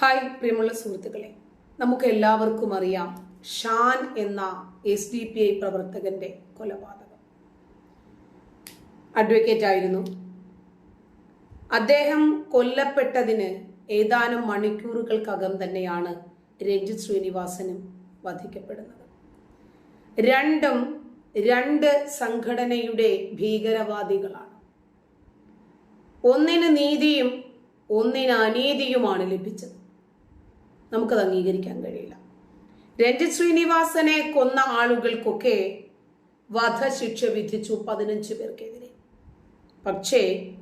Hi പ്രിയമുള്ള സുഹൃത്തുക്കളെ നമുക്ക് എല്ലാവർക്കും അറിയാം ഷാൻ എന്ന എസ് ഡി പി ഐ പ്രവർത്തകന്റെ കൊലപാതകം. അഡ്വക്കേറ്റ് ആയിരുന്നു. അദ്ദേഹം കൊല്ലപ്പെട്ടതിന് ഏതാനും മണിക്കൂറുകൾക്കകം തന്നെയാണ് രഞ്ജിത് ശ്രീനിവാസനും വധിക്കപ്പെടുന്നത്. രണ്ടും രണ്ട് സംഘടനയുടെ ഭീകരവാദികളാണ്. ഒന്നിന് നീതിയും ഒന്നിന് അനീതിയുമാണ് ലഭിച്ചത്. നമുക്കത് അംഗീകരിക്കാൻ കഴിയില്ല. രഞ്ജിത് ശ്രീനിവാസനെ കൊന്ന ആളുകൾക്കൊക്കെ വധശിക്ഷ വിധിച്ചു പതിനഞ്ച് പേർക്കെതിരെ. പക്ഷേ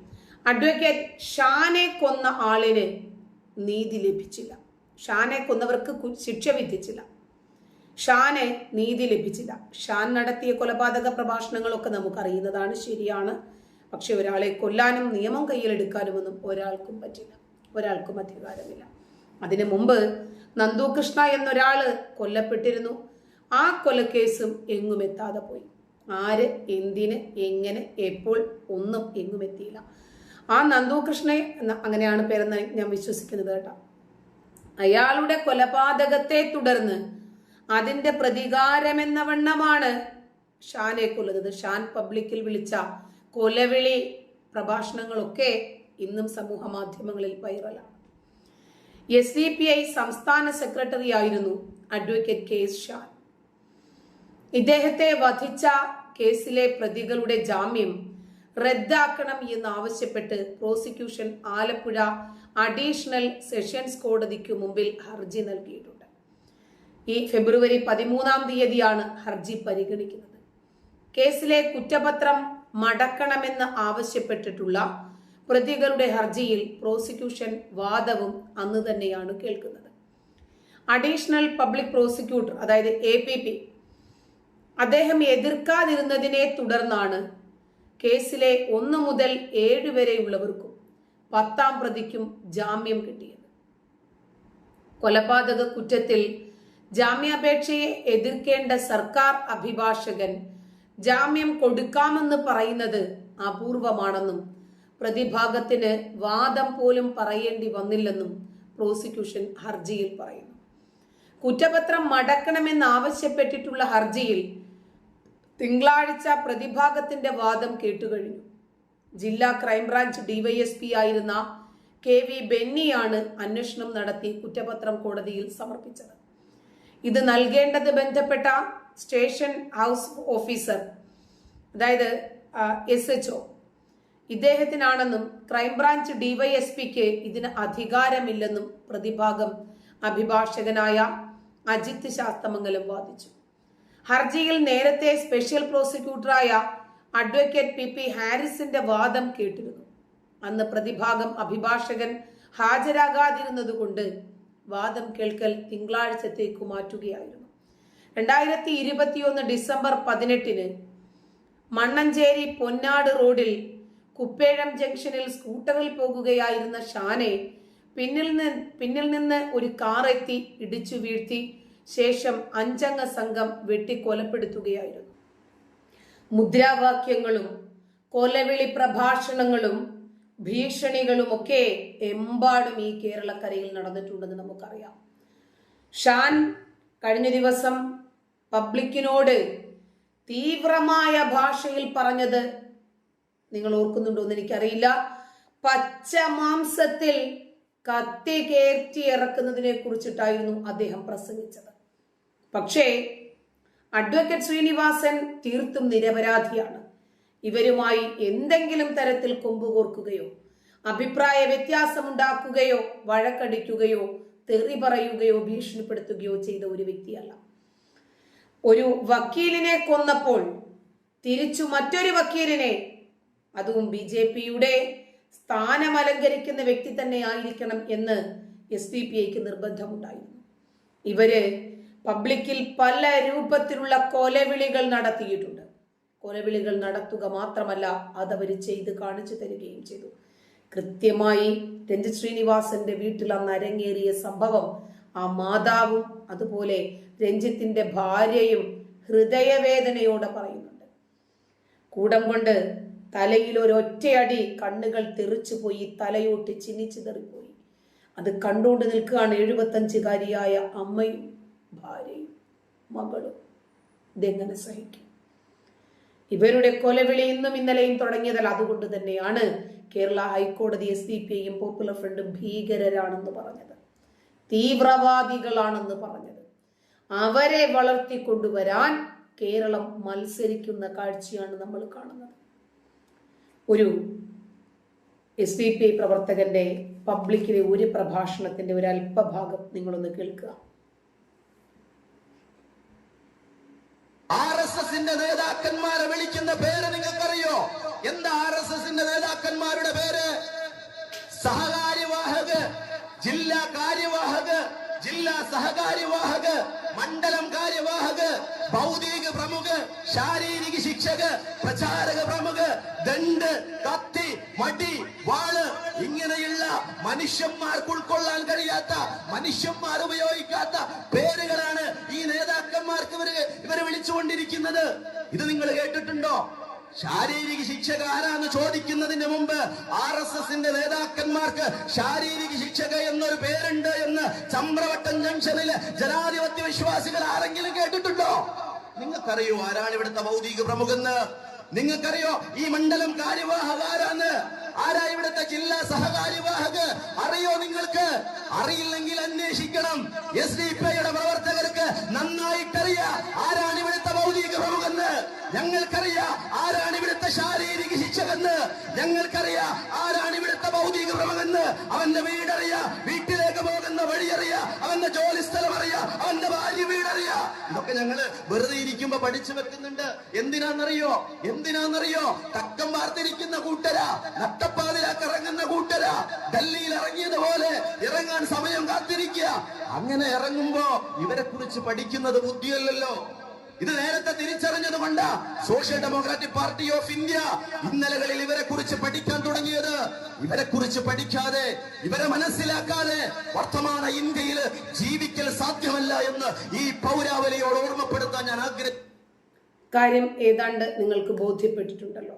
അഡ്വക്കേറ്റ് ഷാനെ കൊന്ന ആളിന് നീതി ലഭിച്ചില്ല. ഷാനെ കൊന്നവർക്ക് ശിക്ഷ വിധിച്ചില്ല. ഷാന് നീതി ലഭിച്ചില്ല. ഷാൻ നടത്തിയ കൊലപാതക പ്രഭാഷണങ്ങളൊക്കെ നമുക്കറിയുന്നതാണ് ശരിയാണ്. പക്ഷെ ഒരാളെ കൊല്ലാനും നിയമം കയ്യിലെടുക്കാനുമൊന്നും ഒരാൾക്കും പറ്റില്ല. ഒരാൾക്കും അധികാരമില്ല. അതിനു മുമ്പ് നന്ദുകൃഷ്ണ എന്നൊരാൾ കൊല്ലപ്പെട്ടിരുന്നു. ആ കൊലക്കേസും എങ്ങും എത്താതെ പോയി. ആര് എന്തിന് എങ്ങനെ എപ്പോൾ ഒന്നും എങ്ങും എത്തിയില്ല. ആ നന്ദുകൃഷ്ണനെ അങ്ങനെയാണ് പേരെന്ന് ഞാൻ വിശ്വസിക്കുന്നത് കേട്ടോ. അയാളുടെ കൊലപാതകത്തെ തുടർന്ന് അതിന്റെ പ്രതികാരമെന്ന വണ്ണമാണ് ഷാനെ കൊല്ലുന്നത്. ഷാൻ പബ്ലിക്കിൽ വിളിച്ച കൊലവിളി പ്രഭാഷണങ്ങളൊക്കെ ഇന്നും സമൂഹ മാധ്യമങ്ങളിൽ വൈറലാണ്. എസ് ഡി പി ഐ സംസ്ഥാന സെക്രട്ടറി ആയിരുന്നു അഡ്വക്കേറ്റ് കെ എസ് ഷാൻ. ഇദ്ദേഹത്തെ വധിച്ച കേസിലെ പ്രതികളുടെ ജാമ്യം റദ്ദാക്കണം എന്നാവശ്യപ്പെട്ട് പ്രോസിക്യൂഷൻ ആലപ്പുഴ അഡീഷണൽ സെഷൻസ് കോടതിക്ക് മുമ്പിൽ ഹർജി നൽകിയിട്ടുണ്ട്. ഈ ഫെബ്രുവരി പതിമൂന്നാം തീയതിയാണ് ഹർജി പരിഗണിക്കുന്നത്. കേസിലെ കുറ്റപത്രം മടക്കണമെന്ന് ആവശ്യപ്പെട്ടിട്ടുള്ള പ്രതികളുടെ ഹർജിയിൽ പ്രോസിക്യൂഷൻ വാദവും അന്ന് തന്നെയാണ് കേൾക്കുന്നത്. അഡീഷണൽ പബ്ലിക് പ്രോസിക്യൂട്ടർ അതായത് എ പി പി അദ്ദേഹം എതിർക്കാതിരുന്നതിനെ തുടർന്നാണ് കേസിലെ ഒന്ന് മുതൽ ഏഴ് വരെയുള്ളവർക്കും പത്താം പ്രതിക്കും ജാമ്യം കിട്ടിയത്. കൊലപാതക കുറ്റത്തിൽ ജാമ്യാപേക്ഷയെ എതിർക്കേണ്ട സർക്കാർ അഭിഭാഷകൻ ജാമ്യം കൊടുക്കാമെന്ന് പറയുന്നത് അപൂർവമാണെന്നും പ്രതിഭാഗത്തിന് വാദം പോലും പറയേണ്ടി വന്നില്ലെന്നും പ്രോസിക്യൂഷൻ ഹർജിയിൽ പറയുന്നു. കുറ്റപത്രം മടക്കണമെന്നാവശ്യപ്പെട്ടിട്ടുള്ള ഹർജിയിൽ തിങ്കളാഴ്ച പ്രതിഭാഗത്തിന്റെ വാദം കേട്ടുകഴിഞ്ഞു. ജില്ലാ ക്രൈംബ്രാഞ്ച് ഡിവൈഎസ്പി ആയിരുന്ന കെ വി ബെന്നിയാണ് അന്വേഷണം നടത്തി കുറ്റപത്രം കോടതിയിൽ സമർപ്പിച്ചത്. ഇത് നൽകേണ്ടത് ബന്ധപ്പെട്ട സ്റ്റേഷൻ ഹൗസ് ഓഫീസർ അതായത് എസ് എച്ച് ഇദ്ദേഹത്തിനാണെന്നും ക്രൈംബ്രാഞ്ച് ഡിവൈഎസ്പിക്ക് ഇതിന് അധികാരമില്ലെന്നും പ്രതിഭാഗം അഭിഭാഷകനായ അജിത് ശാസ്തമംഗലം വാദിച്ചു. ഹർജിയിൽ നേരത്തെ സ്പെഷ്യൽ പ്രോസിക്യൂട്ടറായ അഡ്വക്കേറ്റ് പി പി ഹാരിസിന്റെ വാദം കേട്ടിരുന്നു. അന്ന് പ്രതിഭാഗം അഭിഭാഷകൻ ഹാജരാകാതിരുന്നതുകൊണ്ട് വാദം കേൾക്കൽ തിങ്കളാഴ്ചത്തേക്ക് മാറ്റുകയായിരുന്നു. രണ്ടായിരത്തി ഇരുപത്തിയൊന്ന് ഡിസംബർ പതിനെട്ടിന് മണ്ണഞ്ചേരി പൊന്നാട് റോഡിൽ കുപ്പേഴം ജംഗ്ഷനിൽ സ്കൂട്ടറിൽ പോകുകയായിരുന്ന ഷാനെ പിന്നിൽ നിന്ന് പിന്നിൽ നിന്ന് ഒരു കാർ എത്തി ഇടിച്ചു വീഴ്ത്തി. ശേഷം അഞ്ചംഗ സംഘം വെട്ടിക്കൊലപ്പെടുത്തുകയായിരുന്നു. മുദ്രാവാക്യങ്ങളും കൊലവിളി പ്രഭാഷണങ്ങളും ഭീഷണികളുമൊക്കെ എമ്പാടും ഈ കേരളക്കരയിൽ നടന്നിട്ടുണ്ടെന്ന് നമുക്കറിയാം. ഷാൻ കഴിഞ്ഞ ദിവസം പബ്ലിക്കിനോട് തീവ്രമായ ഭാഷയിൽ പറഞ്ഞത് നിങ്ങൾ ഓർക്കുന്നുണ്ടോ എന്ന് എനിക്കറിയില്ല. പച്ച മാംസത്തിൽ കത്തി കയറ്റി ഇറക്കുന്നതിനെ കുറിച്ചിട്ടായിരുന്നു അദ്ദേഹം പ്രസംഗിച്ചത്. പക്ഷേ അഡ്വക്കേറ്റ് ശ്രീനിവാസൻ തീർത്തും നിരപരാധിയാണ്. ഇവരുമായി എന്തെങ്കിലും തരത്തിൽ കൊമ്പുകോർക്കുകയോ അഭിപ്രായ വ്യത്യാസമുണ്ടാക്കുകയോ വഴക്കടിക്കുകയോ തെറി പറയുകയോ ഭീഷണിപ്പെടുത്തുകയോ ചെയ്ത ഒരു വ്യക്തിയല്ല. ഒരു വക്കീലിനെ കൊന്നപ്പോൾ തിരിച്ചു മറ്റൊരു വക്കീലിനെ അതും ബി ജെ പിയുടെ സ്ഥാനം അലങ്കരിക്കുന്ന വ്യക്തി തന്നെ ആയിരിക്കണം എന്ന് എസ് ഡി പി ഐക്ക് നിർബന്ധമുണ്ടായിരുന്നു. ഇവർ പബ്ലിക്കിൽ പല രൂപത്തിലുള്ള കൊലവിളികൾ നടത്തിയിട്ടുണ്ട്. കൊലവിളികൾ നടത്തുക മാത്രമല്ല അതവർ ചെയ്ത് കാണിച്ചു തരികയും ചെയ്തു. കൃത്യമായി രഞ്ജിത് ശ്രീനിവാസന്റെ വീട്ടിൽ അന്ന് അരങ്ങേറിയ സംഭവം ആ മാതാവും അതുപോലെ രഞ്ജിത്തിന്റെ ഭാര്യയും ഹൃദയവേദനയോടെ പറയുന്നുണ്ട്. കൂടം കൊണ്ട് തലയിൽ ഒരു ഒറ്റയടി കണ്ണുകൾ തെറിച്ചു പോയി തലയോട്ട് ചിന്നിച്ചു തെറിപ്പോയി. അത് കണ്ടുകൊണ്ട് നിൽക്കുകയാണ് എഴുപത്തഞ്ചുകാരിയായ അമ്മയും ഭാര്യയും മകളും. ഇതെങ്ങനെ സഹിക്കും? ഇവരുടെ കൊലവിളി ഇന്നും ഇന്നലെയും തുടങ്ങിയതല്ല അതുകൊണ്ട് തന്നെയാണ് കേരള ഹൈക്കോടതി എസ് ഡി പി ഐയും പോപ്പുലർ ഫ്രണ്ടും ഭീകരരാണെന്ന് പറഞ്ഞത്. തീവ്രവാദികളാണെന്ന് പറഞ്ഞത്. അവരെ വളർത്തിക്കൊണ്ടുവരാൻ കേരളം മത്സരിക്കുന്ന കാഴ്ചയാണ് നമ്മൾ കാണുന്നത്. ഒരു എസ് ഡി പി പ്രവർത്തകന്റെ പബ്ലിക്കിലെ ഒരു പ്രഭാഷണത്തിന്റെ ഒരു അല്പഭാഗം നിങ്ങളൊന്ന് കേൾക്കുക. നേതാക്കന്മാരെ വിളിക്കുന്ന പേര് നിങ്ങൾക്കറിയോ? എന്താ ആർ എസ് എസിന്റെ നേതാക്കന്മാരുടെ പേര്? സഹകാര്യവാഹക് ജില്ലാ കാര്യവാഹക് ജില്ലാ സഹകാര്യവാഹക് മണ്ഡലം കാര്യവാഹക് ഭൗതിക പ്രമുഖ് ശാരീരിക ശിക്ഷക് പ്രചാരക പ്രമുഖ് ദണ്ട് കത്തി മടി വാൾ ഇങ്ങനെയുള്ള മനുഷ്യന്മാർക്ക് ഉൾക്കൊള്ളാൻ കഴിയാത്ത മനുഷ്യന്മാർ ഉപയോഗിക്കാത്ത പേരുകളാണ് ഈ നേതാക്കന്മാർക്ക് ഇവർ ഇവരെ വിളിച്ചുകൊണ്ടിരിക്കുന്നത്. ഇത് നിങ്ങൾ കേട്ടിട്ടുണ്ടോ? ശാരീരിക ശിക്ഷക ആരാന്ന് ചോദിക്കുന്നതിന് മുമ്പ് ആർ എസ് എസിന്റെ നേതാക്കന്മാർക്ക് ശാരീരിക ശിക്ഷക എന്നൊരു പേരുണ്ട് എന്ന് ചമ്രവട്ടം ജംഗ്ഷനിലെ ജനാധിപത്യ വിശ്വാസികൾ ആരെങ്കിലും കേട്ടിട്ടുണ്ടോ? നിങ്ങൾക്കറിയോ ആരാണ് ഇവിടുത്തെ ഭൗതിക പ്രമുഖെന്ന്? നിങ്ങൾക്കറിയോ ഈ മണ്ഡലം കാര്യവാഹക ആരാന്ന് ആരാ ഇവിടുത്തെ ജില്ലാ സഹകാര്യവാഹക് അറിയോ നിങ്ങൾക്ക്? അറിയില്ലെങ്കിൽ അന്വേഷിക്കണം. എസ് ഡി പി ഐയുടെ പ്രവർത്തകർക്ക് നന്നായിട്ടറിയാം ആരാണ് ഇവിടുത്തെ ഭൗതിക പ്രമുഖെന്ന്. ഞങ്ങൾക്കറിയാം ആരാണ് ഇവിടുത്തെ ശാരീരിക ശിക്ഷകെന്ന്. ഞങ്ങൾക്കറിയാം ആരാണ് ഇവിടുത്തെ ഭൗതിക പ്രമുഖെന്ന്. അവന്റെ വീടറിയാം വീട്ടിലേക്ക് പോകുന്ന വഴിയറിയാ അവന്റെ ജോലിസ്ഥലം അറിയാ അവന്റെ ഭാര്യ വീടറിയാ ഇതൊക്കെ ഞങ്ങൾ വെറുതെ ഇരിക്കുമ്പോ പഠിച്ചു വെക്കുന്നുണ്ട്. എന്തിനാന്നറിയോ? എന്തിനാന്നറിയോ? തക്കം വാർത്തിരിക്കുന്ന കൂട്ടരാ. നട്ടപ്പാതിലാക്ക് ഇറങ്ങുന്ന കൂട്ടരാ. ഡൽഹിയിൽ ഇറങ്ങിയതുപോലെ ഇറങ്ങാൻ സമയം കാത്തിരിക്കുക. അങ്ങനെ ഇറങ്ങുമ്പോ ഇവരെ കുറിച്ച് പഠിക്കുന്നത് ബുദ്ധിയല്ലല്ലോ. ഇത് നേരത്തെ തിരിച്ചറിഞ്ഞത് കൊണ്ടാ social democratic party of India ഇന്നലകളിൽ ഇവരെ കുറിച്ച് പഠിക്കാൻ തുടങ്ങിയത്. ഇവരെ കുറിച്ച് പഠിക്കാതെ ഇവരെ മനസ്സിലാക്കാതെ വർത്തമാന ഇന്ത്യയിൽ ജീവിക്കൽ സാധ്യമല്ല എന്ന് ഈ പൗരാവലിയോട് ഓർമ്മപ്പെടുത്താൻ ഞാൻ ആഗ്രഹിക്കുന്നു കാര്യം ഏതാണ്ട് നിങ്ങൾക്ക് ബോധ്യപ്പെട്ടിട്ടുണ്ടല്ലോ.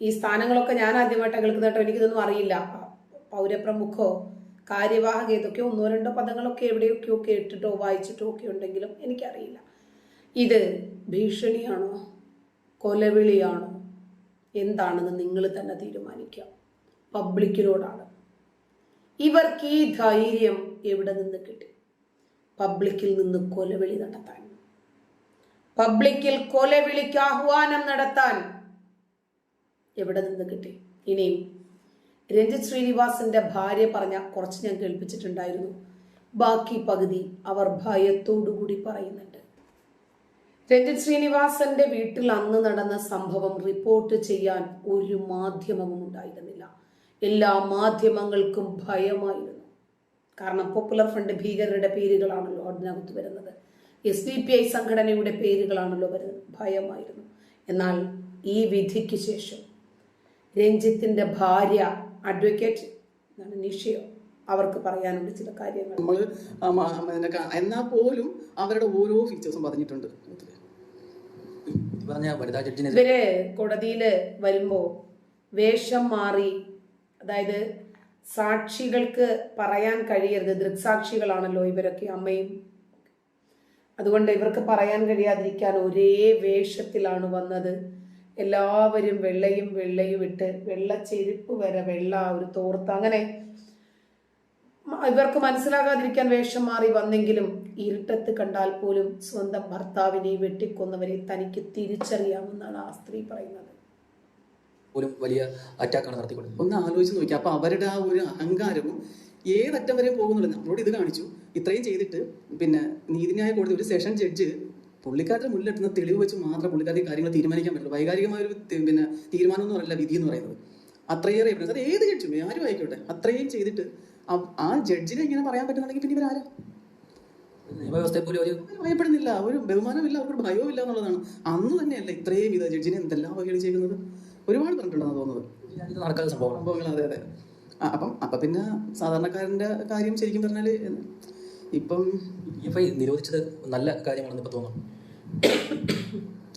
ഈ സ്ഥാനങ്ങളൊക്കെ ഞാൻ ആദ്യമായിട്ട് എനിക്ക് എനിക്കിതൊന്നും അറിയില്ല. പൗരപ്രമുഖോ കാര്യവാഹക ഏതൊക്കെയോ ഒന്നോ രണ്ടോ പദങ്ങളൊക്കെ എവിടെയൊക്കെയോ കേട്ടിട്ടോ വായിച്ചിട്ടോ ഒക്കെ ഉണ്ടെങ്കിലും എനിക്കറിയില്ല. ഇത് ഭീഷണിയാണോ? കൊലവിളിയാണോ? എന്താണെന്ന് നിങ്ങൾ തന്നെ തീരുമാനിക്കാം പബ്ലിക്കിനോടാണ്. ഇവർക്ക് ഈ ധൈര്യം എവിടെ നിന്ന് കിട്ടി? പബ്ലിക്കിൽ നിന്ന് കൊലവിളി നടത്താൻ. പബ്ലിക്കിൽ കൊലവിളിക്ക് ആഹ്വാനം നടത്താൻ എവിടെ നിന്ന് കിട്ടി? ഇനിയും രഞ്ജിത് ശ്രീനിവാസിന്റെ ഭാര്യ പറഞ്ഞ കുറച്ച് ഞാൻ കേൾപ്പിച്ചിട്ടുണ്ടായിരുന്നു. ബാക്കി പകുതി അവർ ഭയത്തോടുകൂടി പറയുന്നുണ്ട്. രഞ്ജിത് ശ്രീനിവാസന്റെ വീട്ടിൽ അന്ന് നടന്ന സംഭവം റിപ്പോർട്ട് ചെയ്യാൻ ഒരു മാധ്യമവും ഉണ്ടായിരുന്നില്ല. എല്ലാ മാധ്യമങ്ങൾക്കും ഭയമായിരുന്നു. കാരണം പോപ്പുലർ ഫ്രണ്ട് ഭീകരരുടെ പേരുകളാണല്ലോ അതിനകത്ത് വരുന്നത്. എസ് ഡി പി ഐ സംഘടനയുടെ പേരുകളാണല്ലോ വരുന്നത്. ഭയമായിരുന്നു. എന്നാൽ ഈ വിധിക്ക് ശേഷം രഞ്ജിത്തിന്റെ ഭാര്യ അഡ്വക്കേറ്റ് നിഷയോ അവർക്ക് പറയാനുള്ള ചില കാര്യങ്ങൾ. നമ്മൾ എന്നാൽ പോലും അവരുടെ ഓരോ ഫീച്ചേഴ്സും പറഞ്ഞിട്ടുണ്ട്. പറഞ്ഞ വനിതാ ജഡ്ജിനെ ഇവർ കോടതിയിൽ വരുമ്പോ വേഷം മാറി അതായത് സാക്ഷികൾക്ക് പറയാൻ കഴിയരുത് ദൃക്സാക്ഷികളാണല്ലോ ഇവരൊക്കെ അമ്മയും. അതുകൊണ്ട് ഇവർക്ക് പറയാൻ കഴിയാതിരിക്കാൻ ഒരേ വേഷത്തിലാണ് വന്നത്. എല്ലാവരും വെള്ളയും വെള്ളയും ഇട്ട് വെള്ള ചെരുപ്പ് വരെ വെള്ള ഒരു തോർത്ത്. അങ്ങനെ ഇവർക്ക് മനസ്സിലാകാതിരിക്കാൻ വേഷം മാറി വന്നെങ്കിലും ഇരുട്ടത്ത് കണ്ടാൽ പോലും സ്വന്തം ഭർത്താവിനെ വെട്ടിക്കൊന്നവരെ തനിക്ക് തിരിച്ചറിയാമെന്നാണ് ആ സ്ത്രീ പറയുന്നത്. പോലും വലിയ അറ്റാക്കാണ് നടത്തിക്കൊണ്ടത് ഒന്ന് ആലോചിച്ച് നോക്കി അപ്പൊ അവരുടെ ആ ഒരു അഹങ്കാരവും ഏതറ്റം വരെയും പോകുന്നുള്ളത് നമ്മളോട് ഇത് കാണിച്ചു. ഇത്രയും ചെയ്തിട്ട് പിന്നെ നീതിന്യായ കോടതി ഒരു സെഷൻ ജഡ്ജ് പുള്ളിക്കാരുടെ മുന്നിലെത്തുന്ന തെളിവ് വെച്ച് മാത്രം പുള്ളിക്കാരുടെ കാര്യങ്ങൾ തീരുമാനിക്കാൻ പറ്റുള്ളൂ. വൈകാരികമായ ഒരു പിന്നെ തീരുമാനം എന്ന് പറയില്ല വിധി എന്ന് പറയുന്നത്. അത്രയേറെ. അത് ഏത് ജഡ്ജും ആരും ആയിക്കോട്ടെ. അത്രയും ചെയ്തിട്ട് ആ ജഡ്ജിനെ ഇങ്ങനെ പറയാൻ പറ്റുന്നുണ്ടെങ്കിൽ പിന്നെ ഇവരാരാ? നിയമവ്യവസ്ഥയെ പോലും ഒരു അവർ ഭയപ്പെടുന്നില്ല. ഒരു ബഹുമാനമില്ല അവർക്ക് ഭയവും ഇല്ല എന്നുള്ളതാണ്. അന്ന് തന്നെയല്ല ഇത്രയും ഇത് ജഡ്ജിനെ എന്തെല്ലാം അവഹേളിച്ചേക്കുന്നത്? ചെയ്യുന്നത് ഒരുപാട് പറഞ്ഞിട്ടുണ്ടെന്ന് തോന്നുന്നത്. നടക്കാത്ത സംഭവങ്ങൾ അതെ അതെ. അപ്പം അപ്പം പിന്നെ സാധാരണക്കാരന്റെ കാര്യം ശരിക്കും പറഞ്ഞാൽ ഇപ്പം ഇപ്പം നിരോധിച്ചത് നല്ല കാര്യമാണെന്ന് ഇപ്പൊ തോന്നുന്നു.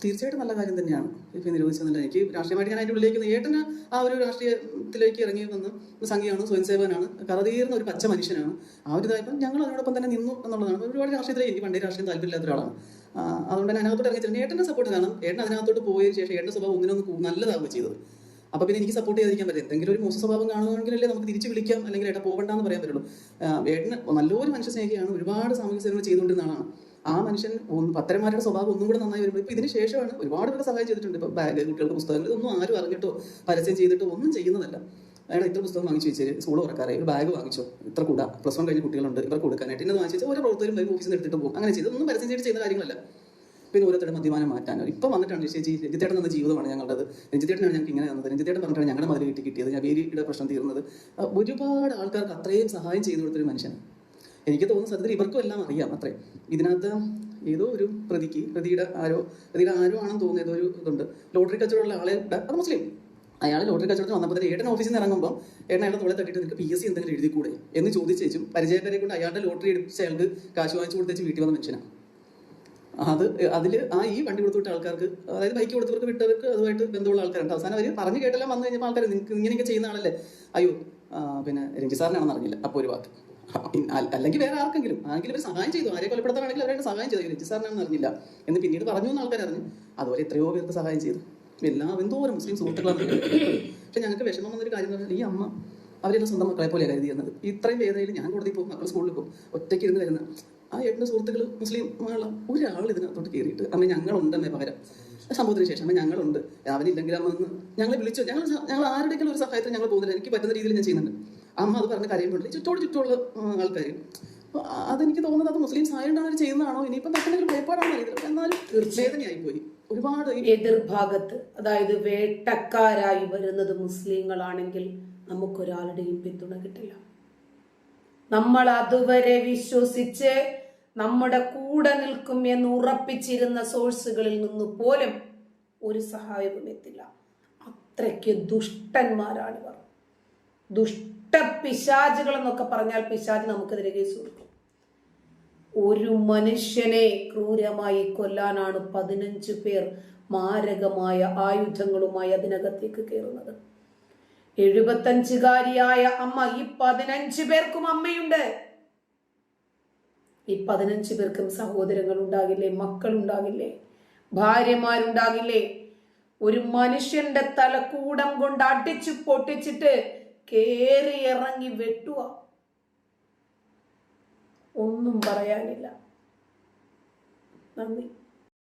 തീർച്ചയായിട്ടും നല്ല കാര്യം തന്നെയാണ്. ഇപ്പം നിരോധിച്ചതല്ല എനിക്ക് രാഷ്ട്രീയമായിട്ട് ഞാൻ അതിന്റെ ഉള്ളിലേക്ക് ഏട്ടന് ആ ഒരു രാഷ്ട്രീയത്തിലേക്ക് ഇറങ്ങി വന്ന് സംഘിയാണ് സ്വയം സേവനാണ് കറതീർന്ന ഒരു പച്ച മനുഷ്യനാണ്. ആ ഒരു ഇതായപ്പോൾ ഞങ്ങൾ അതിനോടൊപ്പം തന്നെ നിന്നു എന്നുള്ളതാണ്. ഒരുപാട് രാഷ്ട്രീയത്തിലേക്ക് എനിക്ക് പണ്ടേ രാഷ്ട്രീയം താല്പര്യമില്ലാത്ത ഒരാളാണ് അതുകൊണ്ട് തന്നെ അതിനകത്തോട്ട് ഇറങ്ങി ചെല്ലുന്നത് ഏട്ടന്റെ സപ്പോർട്ട് കാരണം ഏട്ടൻ അതിനകത്തോട്ട് പോയതിനു ശേഷം ഏട്ടന്റെ സ്വഭാവം ഒന്നിനൊന്ന് ഒന്ന് നല്ലതാവുക ചെയ്തത്. അപ്പോൾ പിന്നെ എനിക്ക് സപ്പോർട്ട് ചെയ്തിരിക്കാൻ പറ്റും എന്തെങ്കിലും ഒരു മോശ സ്വഭാവം കാണുമെങ്കിലല്ലേ നമുക്ക് തിരിച്ചു വിളിക്കാം അല്ലെങ്കിൽ ഏട്ടാ പോകണ്ടെന്ന് പറയാൻ പറ്റുള്ളൂ. ഏട്ടന് നല്ലൊരു മനുഷ്യ സ്നേഹിയാണ് ഒരുപാട് സാമൂഹ്യ സേവനങ്ങൾ ചെയ്തുകൊണ്ടിരുന്ന ആളാണ്. ആ മനുഷ്യൻ ഒന്ന് പത്തരമാരുടെ സ്വഭാവം ഒന്നും കൂടെ നന്നായി വരുമ്പോൾ ഇപ്പൊ ഇതിന് ശേഷമാണ് ഒരുപാട് പേരെ സഹായം ചെയ്തിട്ടുണ്ട്. ഇപ്പൊ ബാഗ് കുട്ടികൾക്ക് പുസ്തകങ്ങൾ ഇതൊന്നും ആരും അറിഞ്ഞിട്ടോ പരസ്യം ചെയ്തിട്ടോ ഒന്നും ചെയ്യുന്നതല്ല. അയാൾ ഇത്ര പുസ്തകം വാങ്ങിച്ചു വെച്ചാൽ സ്കൂൾ തുറക്കാറായി ഒരു ബാഗ് വാങ്ങിച്ചോ. ഇത്ര കൂടാ പ്ലസ് വൺ കഴിഞ്ഞ കുട്ടികളുണ്ട് ഇവർ കൊടുക്കാനായിട്ട്. ഇന്നത് വാങ്ങിച്ചു ഓരോ പ്രവർത്തകരും വരും ഓഫീസിൽ എടുത്തിട്ട് പോകും. അങ്ങനെ ചെയ്ത് ഒന്നും പരസ്യം ചെയ്ത് ചെയ്ത കാര്യങ്ങളല്ല. പിന്നെ ഓരോരുത്തരുടെ മദ്യപാനം മാറ്റാനോ ഇപ്പം വന്നിട്ടാണ് ചേച്ചി രഞ്ജിത്തേട്ടൻ എന്ന ജീവിതമാണ് ഞങ്ങളുടേത്. രഞ്ജിത്തേട്ടനാണ് ഞങ്ങൾക്ക് ഇങ്ങനെ തന്നത്. രഞ്ജിത്തേട്ടൻ പറഞ്ഞിട്ടാണ് ഞങ്ങളുടെ മതിൽ കിട്ടി കിട്ടിയത്. ഞാൻ വേരിയുടെ പ്രശ്നം തീർന്നത്. ഒരുപാട് ആൾക്കാർക്ക് അത്രയും സഹായം ചെയ്തു കൊടുത്തൊരു മനുഷ്യൻ എനിക്ക് തോന്നുന്ന സത്യത്തിൽ ഇവർക്കും എല്ലാം അറിയാം അത്രേ. ഇതിനകത്ത് ഏതോ ഒരു പ്രതിക്ക് പ്രതിയുടെ ആരോ പ്രതിയുടെ ആരോ ആണെന്ന് തോന്നുന്നു ഏതോ ഒരു ഇതുണ്ട്. ലോട്ടറി കച്ചവടമുള്ള ആളെ അത് മുസ്ലിം അയാൾ ലോട്ടറി കച്ചവടത്തിന് വന്നപ്പോൾ ഏട്ടൻ ഓഫീസിൽ നിന്ന് ഇറങ്ങുമ്പോൾ ഏട്ടൻ അയാളെ തോളെ തട്ടിയിട്ട് നിനക്ക് പി എസ് സി എന്തെങ്കിലും എഴുതി കൂടെ എന്ന് ചോദിച്ചേച്ചും പരിചയക്കാരെ കൊണ്ട് അയാളുടെ ലോട്ടറി എടുപ്പിച്ച് അയാൾക്ക് കാശ് വാങ്ങിച്ചു കൊടുത്തേച്ച് വീട്ടിൽ വന്ന മനുഷ്യനാണ് അത് അതിൽ ആ ഈ വണ്ടി കൊടുത്തുവിട്ട ആൾക്കാർക്ക് അതായത് ബൈക്ക് കൊടുത്തവർക്ക് വിട്ടവർക്ക് അതുമായിട്ട് ബന്ധമുള്ള ആൾക്കാരുണ്ട് അവസാനം അവർ പറഞ്ഞു കേട്ടെല്ലാം വന്നു കഴിഞ്ഞപ്പോൾ ആൾക്കാർ നിങ്ങൾക്ക് ഇങ്ങനെയൊക്കെ ചെയ്യുന്ന ആളല്ലേ? അയ്യോ പിന്നെ രഞ്ജി സാറിനാണെന്ന് അറിഞ്ഞില്ല. അപ്പോൾ ഒരു വാക്ക്. അല്ലെങ്കിൽ വേറെ ആർക്കെങ്കിലും. ആരെങ്കിലും ഒരു സഹായം ചെയ്തു. ആരെ കൊലപ്പെടുത്താനാണെങ്കിൽ അവരെ സഹായം ചെയ്തു. രഞ്ജി സാറിനാണെന്ന് അറിഞ്ഞില്ല. എന്ന് പിന്നീട് പറഞ്ഞു എന്ന് ആൾക്കാർ അറിഞ്ഞു. അതുപോലെ എത്രയോ പേർക്ക് സഹായം ചെയ്തു. എല്ലാ എന്തോരം മുസ്ലിം സുഹൃത്തുക്കളാണ്. പക്ഷെ ഞങ്ങൾക്ക് വിഷമം വന്നൊരു കാര്യം എന്ന് പറഞ്ഞാൽ ഈ അമ്മ അവരെല്ലാം സ്വന്തം മക്കളെ പോലെ കരുതി തന്നത് ഇത്രയും വേദനയിൽ ഞാൻ കോടതി പോകും മക്കൾ സ്കൂളിൽ പോകും ഒറ്റയ്ക്ക് ഇരുന്ന് വരുന്ന ആ ഏട്ടന്റെ സുഹൃത്തുക്കൾ മുസ്ലിം ഒരാൾ ഇതിനകത്തോട്ട് കയറിയിട്ട് അമ്മ ഞങ്ങളുണ്ടെന്നേ പകരം. സംഭവത്തിന് ശേഷം അമ്മ ഞങ്ങളുണ്ട്. അവനില്ലെങ്കിൽ അമ്മ ഒന്ന് ഞങ്ങളെ വിളിച്ചു? ഞങ്ങൾ ഞങ്ങൾ ആരുടെയെങ്കിലും ഒരു സഹായത്തിന് ഞങ്ങൾ പോകുന്നില്ല. എനിക്ക് പറ്റുന്ന രീതിയിൽ ഞാൻ ചെയ്യുന്നുണ്ട്. അമ്മ അത് പറഞ്ഞ് കരയുമ്പോൾ ചുറ്റോട് ചുറ്റുമുള്ള ആൾക്കാർ അപ്പൊ അതെനിക്ക് തോന്നുന്നത് അത് മുസ്ലിംസ് ആയതുകൊണ്ടാണ് അവർ ചെയ്യുന്നതാണോ? ഇനിയിപ്പം പറ്റുന്ന ഒരു ഭയപ്പാടാണ് അറിയില്ല എന്നാലും വേദനയായി പോയി ഒരുപാട് എതിർഭാഗത്ത് അതായത് വേട്ടക്കാരായി വരുന്നത് മുസ്ലിങ്ങളാണെങ്കിൽ നമുക്കൊരാളുടെയും പിന്തുണ കിട്ടില്ല. നമ്മൾ അതുവരെ വിശ്വസിച്ച് നമ്മുടെ കൂടെ നിൽക്കും എന്ന് ഉറപ്പിച്ചിരുന്ന സോഴ്സുകളിൽ നിന്ന് പോലും ഒരു സഹായവും എത്തില്ല. അത്രയ്ക്ക് ദുഷ്ടന്മാരാണിവർ. ദുഷ്ട പിശാചുകൾ എന്നൊക്കെ പറഞ്ഞാൽ പിശാജ് നമുക്കെതിരെ കേസ് കൊടുക്കും. ഒരു മനുഷ്യനെ ക്രൂരമായി കൊല്ലാനാണ് പതിനഞ്ച് പേർ മാരകമായ ആയുധങ്ങളുമായി അതിനകത്തേക്ക് കയറുന്നത്. എഴുപത്തഞ്ചുകാരിയായ അമ്മ ഈ പതിനഞ്ച് പേർക്കും അമ്മയുണ്ട്. ഈ പതിനഞ്ച് പേർക്കും സഹോദരങ്ങൾ ഉണ്ടാകില്ലേ മക്കൾ ഉണ്ടാകില്ലേ ഭാര്യമാരുണ്ടാകില്ലേ? ഒരു മനുഷ്യന്റെ തലക്കൂടം കൊണ്ട് അടിച്ചു പൊട്ടിച്ചിട്ട് കേറി ഇറങ്ങി വെട്ടുക ഒന്നും പറയാനില്ല. നന്ദി.